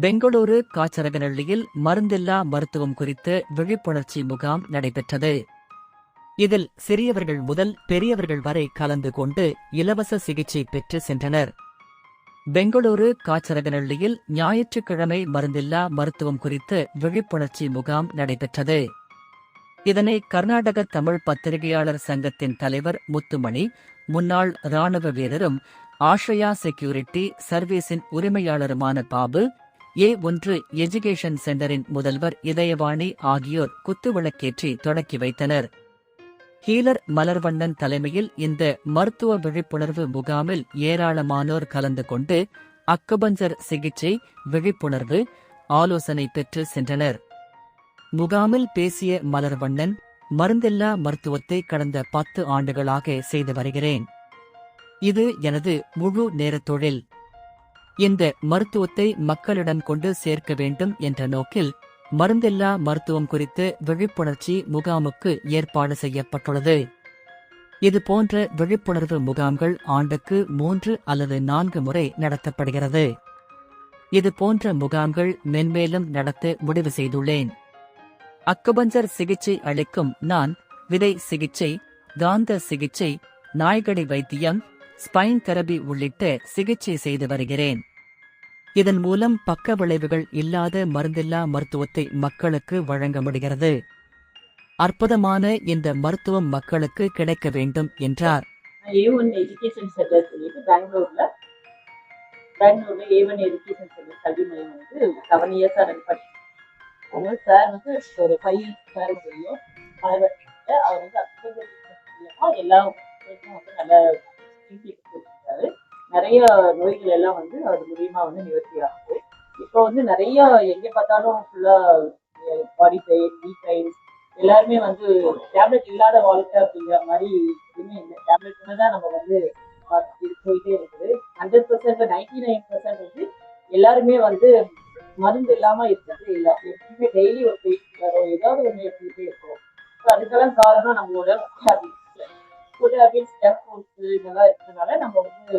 பெங்களூரு காச்சரகநள்ளியில் மருந்தில்லா மருத்துவம் குறித்து விழிப்புணர்ச்சி முகாம் நடைபெற்றது. இதில் சிறியவர்கள் முதல் பெரியவர்கள் வரை கலந்து கொண்டு இலவச சிகிச்சை பெற்று சென்றனர். பெங்களூரு காச்சரகநள்ளியில் ஞாயிற்றுக்கிழமை மருந்தில்லா மருத்துவம் குறித்து விழிப்புணர்ச்சி முகாம் நடைபெற்றது. இதனை கர்நாடக தமிழ் பத்திரிகையாளர் சங்கத்தின் தலைவர் முத்துமணி முன்னாள் ராணுவ வீரரும் ஆஷ்ரயா செக்யூரிட்டி சர்வீஸின் உரிமையாளருமான பாபு ஏ ஒன்று எஜுகேஷன் சென்டரின் முதல்வர் இதயவாணி ஆகியோர் குத்துவிளக்கேற்றி தொடக்கி வைத்தனர். ஹீலர் மலர்வண்ணன் தலைமையில் இந்த மருத்துவ விழிப்புணர்வு முகாமில் ஏராளமானோர் கலந்து கொண்டு அக்குபஞ்சர் சிகிச்சை விழிப்புணர்வு ஆலோசனை பெற்று சென்றனர். முகாமில் பேசிய மலர்வண்ணன் மருந்தில்லா மருத்துவத்தை கடந்த பத்து ஆண்டுகளாக செய்து வருகிறேன். இது எனது முழு நேர தொழில். இந்த மருத்துவத்தை மக்களிடம் கொண்டு சேர்க்க வேண்டும் என்ற நோக்கில் மருந்தில்லா மருத்துவம் குறித்து விழிப்புணர்ச்சி முகாமுக்கு ஏற்பாடு செய்யப்பட்டுள்ளது. இது போன்ற விழிப்புணர்வு முகாம்கள் ஆண்டுக்கு மூன்று அல்லது நான்கு முறை நடத்தப்படுகிறது. இது போன்ற முகாம்கள் மென்மேலும் நடத்த முடிவு செய்துள்ளேன். அக்குபஞ்சர் சிகிச்சை அளிக்கும் நான் விதை சிகிச்சை காந்த சிகிச்சை நாய்கடி வைத்தியம் ஸ்பைன் தெரபி உள்ளிட்ட சிகிச்சை செய்து வருகிறேன். இதன் மூலம் பக்க விளைவுகள் இல்லாத மருந்தில்லா மருத்துவத்தை மக்களுக்கு வழங்க முடிகிறது. அற்புதமான இந்த மருத்துவம் மக்களுக்கு கிடைக்க வேண்டும் என்றார். ஏ ஒன் எஜுகேஷன் சென்டர் சொல்லிட்டு பெங்களூர்ல பெங்களூர்ல ஏ ஒன் எஜுகேஷன் சென்டர் கல்வி மையம் வந்து செவன் இயர்ஸா ரன் பண்ணி. அவங்க சார் வந்து ஒரு ஃபைவ் இயர்ஸ் சார் தெரியும் அவர் வந்து அக்டோபர் மூலமா எல்லா வந்து நல்ல நிறைய நோய்கள் எல்லாம் வந்து அது மூலியமா வந்து நிவர்த்தி ஆகுது. இப்போ வந்து நிறைய எங்க பார்த்தாலும் ஃபுல்லா பாடி பெயின் வீ பெயின்ஸ் எல்லாருமே வந்து டேப்லெட் இல்லாத வாழ்க்கை அப்படிங்கிற மாதிரி எதுவுமே இல்லை. டேப்லெட் தான் நம்ம வந்து போயிட்டே இருக்குது. Hundred percent ninety nine percent வந்து எல்லாருமே வந்து மருந்து இல்லாம இருக்கிறது இல்லை. எப்பயுமே டெய்லி ஒரு பெயின் ஏதாவது ஒன்று எடுத்துக்கிட்டே இருக்கும். ஸோ அதுக்கெல்லாம் காரணம் நம்மளோட புது அப்படின்னு ஸ்டெப் இதெல்லாம் இருக்கிறதுனால நம்ம வந்து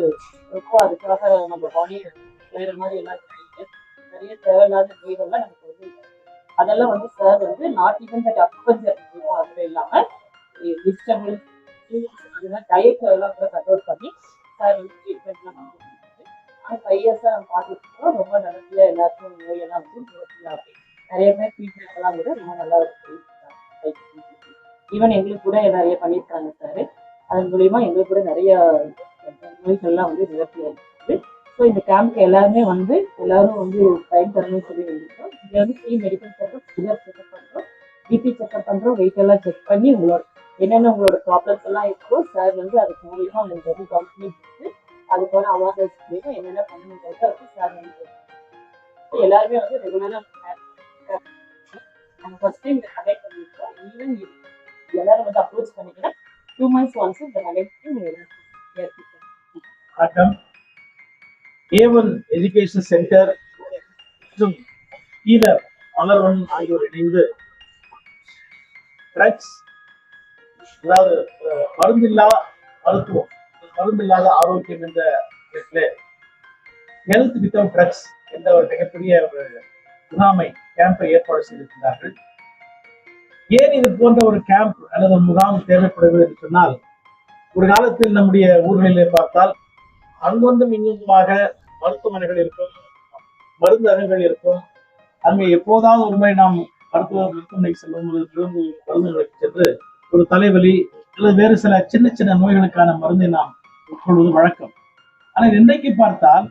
ரொம்ப அதுக்காக நம்ம பாடி வேற மாதிரி எல்லாம் நிறைய தேவையில்லாத நோய்கள்லாம் நமக்கு வந்து அதெல்லாம் வந்து சார் வந்து நாட் ஈவன் தட் அக்குபஞ்சர் அது இல்லாம வெஜிடபிள் இதெல்லாம் டயட் எல்லாம் கூட கண்ட்ரோல் பண்ணி சார் வந்து ட்ரீட்மெண்ட்லாம் ஆனால் ஃபைவ் இயர்ஸாக நம்ம பார்த்துட்டு ரொம்ப நல்லபடியாக எல்லாருக்கும் நோயெல்லாம் வந்து நிவர்த்தி நிறைய பேர் ட்ரீட்மெண்ட் எல்லாம் கூட ரொம்ப நல்லா ஈவன் எங்களுக்கு கூட நிறைய பண்ணியிருக்காங்க சார் அதன் மூலியமா எங்களுக்கு கூட நிறைய நோய்கள்லாம் வந்து நிவர்த்தி ஸோ இந்த கேம்ப்க்கு எல்லாருமே வந்து எல்லாரும் வந்து டைம் தரணும்னு சொல்லி வேண்டியிருக்கோம். இங்கே வந்து free medical checkup sugar checkup பண்ணுறோம் பிபி செக்அப் பண்ணுறோம் வெயிட் எல்லாம் செக் பண்ணி உங்களோட என்னென்ன உங்களோட ப்ராப்ளம்ஸ் எல்லாம் இருக்கோ சார் வந்து அதுக்கு மூலியமாக உங்களுக்கு வந்து கவுன்சிலிங் கொடுத்து அதுக்கான அவேர்னஸ் மூலியமாக என்னென்ன பண்ணணுங்கிறது அதுக்கு சார் வந்து எல்லாருமே வந்து ரெகுலராக நாங்கள் ஃபர்ஸ்ட் டைம் இந்த கனெக்ட் பண்ணியிருக்கோம். ஈவன் எல்லாரும் வந்து அப்ரோச் பண்ணிக்கிறேன் டூ மந்த்ஸ் ஒன்ஸ் இந்த கனெக்ட் வணக்கம் ஏவன் எஜுகேஷன் சென்டர் மற்றும் ஈதர் மலர்வன் ஆகியோர் இணைந்து ட்ரக்ஸ் அதாவது மருந்தில்லா மருத்துவம் மருந்தில்லாத ஆரோக்கியம் என்ற ஹெல்த் வித்தவுட் ட்ரக்ஸ் என்ற ஒரு மிகப்பெரிய ஒரு முகாமை கேம்பை ஏற்பாடு செய்திருக்கிறார்கள். ஏன் இது போன்ற ஒரு கேம்ப் அல்லது முகாம் தேவைப்படவில்லை என்று சொன்னால் ஒரு காலத்தில் நம்முடைய ஊர்களிலே பார்த்தால் அங்கொன்றும் இங்குமாக மருத்துவமனைகள் இருக்கும் மருந்தகங்கள் இருக்கும். அங்கே எப்போதாவது ஒரு முறை நாம் மருத்துவ மருத்துவமனைக்கு செல்லும் மருந்துகளுக்கு சென்று ஒரு தலைவலி அல்லது வேறு சில சின்ன சின்ன நோய்களுக்கான மருந்தை நாம் உட்கொள்வது வழக்கம். ஆனால் இன்றைக்கு பார்த்தால்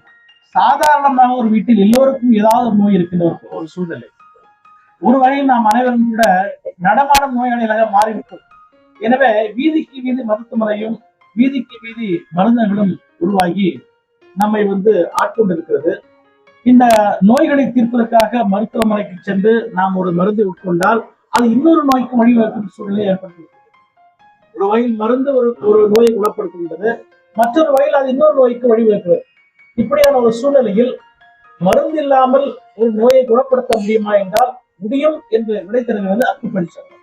சாதாரணமாக ஒரு வீட்டில் எல்லோருக்கும் ஏதாவது ஒரு நோய் இருக்கின்ற ஒரு சூழ்நிலை. ஒரு வகையில் நாம் அனைவரும் கூட நடமாடும் நோயாளிகளாக மாறிவிட்டோம். எனவே வீதிக்கு வீதி மருத்துவமனையும் வீதிக்கு வீதி மருந்துகளும் உருவாகி நம்மை வந்து ஆட்கொண்டிருக்கிறது. இந்த நோய்களை தீர்ப்பதற்காக மருத்துவமனைக்கு சென்று நாம் ஒரு மருந்தை உட்கொண்டால் அது இன்னொரு நோய்க்கு வழிவகுக்கும் சூழ்நிலை ஏற்பட்டுள்ளது ஒரு வகையில் மருந்து ஒரு ஒரு நோயை குணப்படுத்துகின்றது. மற்றொரு வகையில் அது இன்னொரு நோய்க்கு வழிவகுக்கிறது. இப்படியான ஒரு சூழ்நிலையில் மருந்து இல்லாமல் ஒரு நோயை குணப்படுத்த முடியுமா என்றால் முடியும் என்று விடைத்திறமை வந்து அக்குப்பஞ்சர்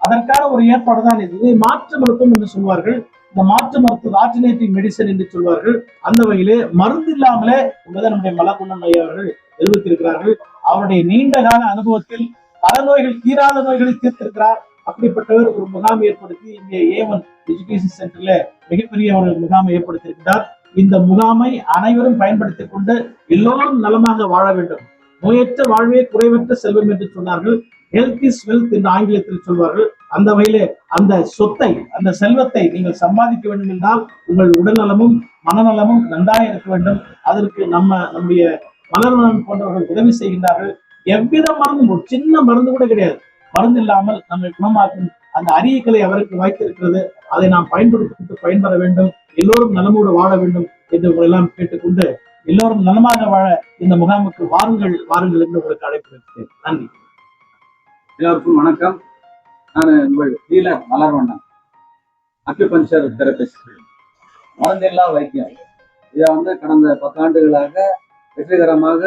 அதற்கான ஒரு ஏற்பாடு தான் இது. இதை மாற்று மருத்துவம் என்று சொல்வார்கள். இந்த மாற்று மருத்துவ ஆல்டர்னேட்டிவ் மெடிசன் என்று சொல்வார்கள். அந்த வகையிலே மருந்து இல்லாமலே உள்ளதை நம்முடைய மலகுணம் ஐயா அவர்கள் அவருடைய நீண்ட கால அனுபவத்தில் பல நோய்கள் தீராத நோய்களை தீர்த்திருக்கிறார். அப்படிப்பட்டவர் ஒரு முகாம் ஏற்படுத்தி இங்கே ஏவன் எஜுகேஷன் சென்டர்ல மிகப்பெரிய ஒரு முகாமை ஏற்படுத்தியிருக்கிறார். இந்த முகாமை அனைவரும் பயன்படுத்திக் கொண்டு எல்லோரும் நலமாக வாழ வேண்டும். நோயற்ற வாழ்வே குறைவற்ற செல்வம் என்று சொன்னார்கள். ஹெல்த் இஸ் வெல்த் என்று ஆங்கிலத்தில் சொல்வார்கள். அந்த வகையிலே அந்த சொத்தை அந்த செல்வத்தை நீங்கள் சம்பாதிக்க வேண்டும் என்றால் உங்கள் உடல்நலமும் மனநலமும் நன்றாக இருக்க வேண்டும். அதற்கு நம்ம நம்முடைய மலர்வனம் போன்றவர்கள் உதவி செய்கின்றார்கள். எவ்வித மருந்தும் ஒரு சின்ன மருந்து கூட கிடையாது. மருந்து இல்லாமல் நம்மை குணமாக்கும் அந்த அரிய கலை அவருக்கு வாய்த்திருக்கிறது அதை நாம் பயன்படுத்திக் பயன்பெற வேண்டும். எல்லோரும் நலமோடு வாழ வேண்டும் என்று உங்களெல்லாம் கேட்டுக்கொண்டு எல்லோரும் நலமாக வாழ இந்த முகாமுக்கு வாருங்கள் வாருங்கள் என்று உங்களுக்கு அழைப்பு வைக்கிறேன் நன்றி. எல்லோருக்கும் வணக்கம். நான் உங்கள் டீலர் மலர்வண்ணன். அக்யூபஞ்சர் தெரபிஸ்ட் மருந்தில்லா வைத்தியம். இதை வந்து கடந்த பத்தாண்டுகளாக வெற்றிகரமாக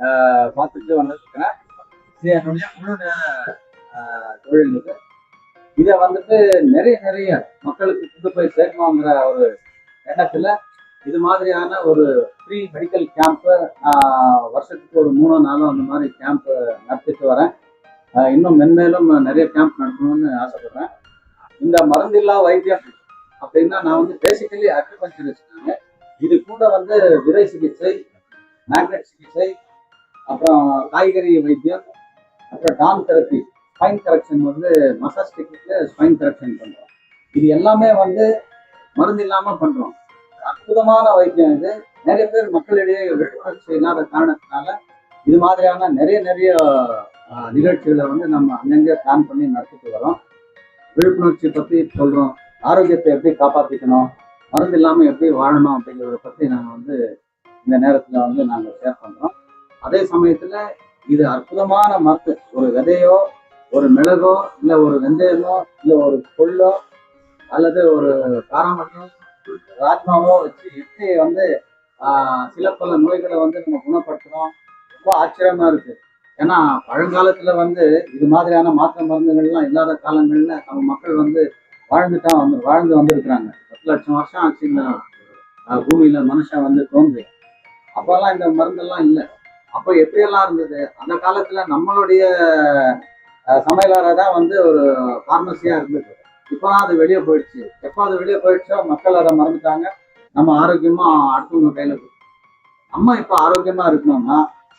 ஆஹ், பார்த்துட்டு வந்துருக்கிறேன். இது என்னுடைய முழு தொழில் இது. இதை வந்துட்டு நிறைய நிறைய மக்களுக்கு கொண்டு போய் சேர்க்கணுங்கிற ஒரு எண்ணத்துல இது மாதிரியான ஒரு ஃப்ரீ மெடிக்கல் கேம்ப்பு வருஷத்துக்கு ஒரு மூணோ நாலோ அந்த மாதிரி கேம்ப்பு நடத்திட்டு வரேன். இன்னும் மென்மேலும் நிறைய கேம்ப் நடத்தணும்னு ஆசைப்படுறேன். இந்த மருந்தில்லா வைத்தியம் அப்படின்னா நான் வந்து பேசிக்கலி அக்யூபஞ்சரிஸ்ட் இது கூட வந்து விதை சிகிச்சை மேக்னெட் சிகிச்சை அப்புறம் காய்கறி வைத்தியம் அப்புறம் டான் தெரப்பி ஸ்பைன் கரெக்ஷன் வந்து மசாஜ் டெக்னிக்ல ஸ்பைன் கரெக்ஷன் பண்ணுறோம் இது எல்லாமே வந்து மருந்து இல்லாமல் பண்ணுறோம் அற்புதமான வைத்தியம் இது. நிறைய பேர் மக்களிடையே விழிப்புணர்ச்சி இல்லாத காரணத்தினால இது மாதிரியான நிறைய நிறைய நிகழ்ச்சிகளை வந்து நம்ம அங்கங்கே பிளான் பண்ணி நடத்திட்டு வரோம். விழிப்புணர்ச்சி பற்றி சொல்கிறோம் ஆரோக்கியத்தை எப்படி காப்பாற்றிக்கணும் மருந்து இல்லாமல் எப்படி வாழணும் அப்படிங்கிறத பற்றி நாங்கள் வந்து இந்த நேரத்தில் வந்து நாங்கள் ஷேர் பண்ணுறோம் அதே சமயத்தில் இது அற்புதமான மருந்து. ஒரு விதையோ ஒரு மிளகோ இல்லை ஒரு வெந்தயமோ இல்லை ஒரு கொள்ளோ அல்லது ஒரு காராமட்டோ ராஜ்மாவோ வச்சு எப்படி வந்து சில பல நோய்களை வந்து நம்ம குணப்படுத்துறோம். ரொம்ப ஆச்சரியமா இருக்கு. ஏன்னா பழங்காலத்துல வந்து இது மாதிரியான மாத்திர மருந்துகள்லாம் இல்லாத காலங்கள்ல நம்ம மக்கள் வந்து வாழ்ந்துட்டா வந்து வாழ்ந்து வந்திருக்கிறாங்க. பத்து லட்சம் வருஷம் ஆச்சு இந்த பூமியில மனுஷன் வந்து தோன்றி அப்பெல்லாம் இந்த மருந்தெல்லாம் இல்லை. அப்போ எப்படியெல்லாம் இருந்தது? அந்த காலத்துல நம்மளுடைய அஹ், சமையலறை தான் வந்து ஒரு ஃபார்மசியா இருந்தது. இப்போலாம் அது வெளியே போயிடுச்சு. எப்போ அது வெளியே போயிடுச்சோ மக்கள் அதை மறந்துட்டாங்க. நம்ம ஆரோக்கியமா அடுத்தவங்க கையில அம்மா நம்ம இப்போ ஆரோக்கியமா இருக்கணும்னா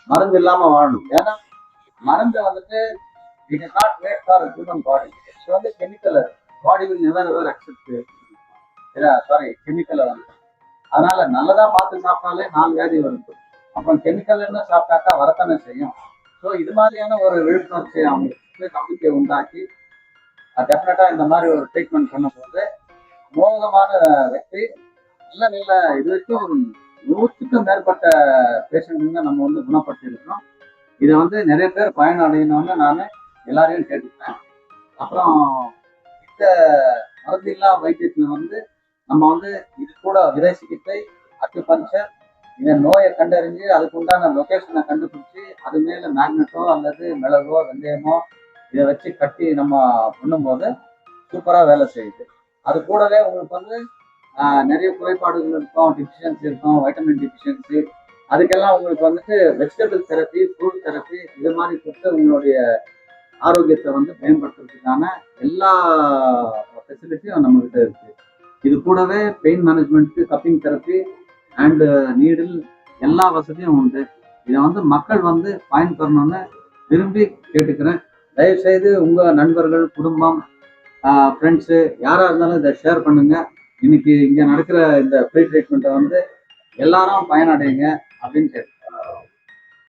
மருந்து இல்லாம வாழணும். ஏன்னா மருந்து வந்துட்டு it is not made for human body இது வந்து chemical body will never ever accept sorry chemical வந்து அதனால நல்லதா பார்த்து சாப்பிட்டாலே நாலு வியாதி வருது அப்புறம் கெமிக்கல்னு சாப்பிட்டாக்கா வரத்தானே செய்யும். ஸோ இது மாதிரியான ஒரு விழிப்புணர்ச்சி அவங்களுக்கு நம்பிக்கை உண்டாக்கி டெஃபினட்டா இந்த மாதிரி ஒரு ட்ரீட்மெண்ட் பண்ணும்போது மோகமான வெற்றி இல்ல நீங்க இது வரைக்கும் நூற்றுக்கும் மேற்பட்ட பேஷண்ட்டுங்க நம்ம வந்து குணப்படுத்தியிருக்கோம் இதை வந்து நிறைய பேர் பயனடையணும்னு நான் எல்லாரையும் கேட்டுக்கிறேன். அப்புறம் இந்த மருந்தில்லா வைத்தியத்தில் வந்து நம்ம வந்து இது கூட விதை சிகிச்சை அக்குபஞ்சர் இந்த நோயை கண்டறிஞ்சு அதுக்கு உண்டான லொக்கேஷனை கண்டுபிடிச்சி அது மேல மேக்னெட்டோ அல்லது மிளகோ வெந்தயமோ இதை வச்சு கட்டி நம்ம பண்ணும்போது சூப்பராக வேலை செய்யுது. அது கூடவே உங்களுக்கு வந்து நிறைய குறைபாடுகள் இருக்கும் டிஃபிஷியன்சி இருக்கும் வைட்டமின் டிஃபிஷியன்சி அதுக்கெல்லாம் உங்களுக்கு வந்துட்டு வெஜிடபிள் தெரப்பி ஃப்ரூட் தெரப்பி இது மாதிரி கொடுத்து உங்களுடைய ஆரோக்கியத்தை வந்து மேம்படுத்துறதுக்கான எல்லா ஃபெசிலிட்டியும் நம்மகிட்ட இருக்கு. இது கூடவே பெயின் மேனேஜ்மெண்ட்க்கு கப்பிங் தெரப்பி அண்டு நீடில் எல்லா வசதியும் உண்டு. இதை வந்து மக்கள் வந்து பயன்பெறணும்னு விரும்பி கேட்டுக்கிறேன். தயவுசெய்து உங்கள் நண்பர்கள் குடும்பம் ஃப்ரெண்ட்ஸு யாராக இருந்தாலும் இதை ஷேர் பண்ணுங்கள் இன்னைக்கு இங்க நடக்கிற இந்த ஃப்ரீ ட்ரீட்மெண்ட்டை வந்து எல்லாரும் பயனடைங்க அப்படின்னு கேட்டு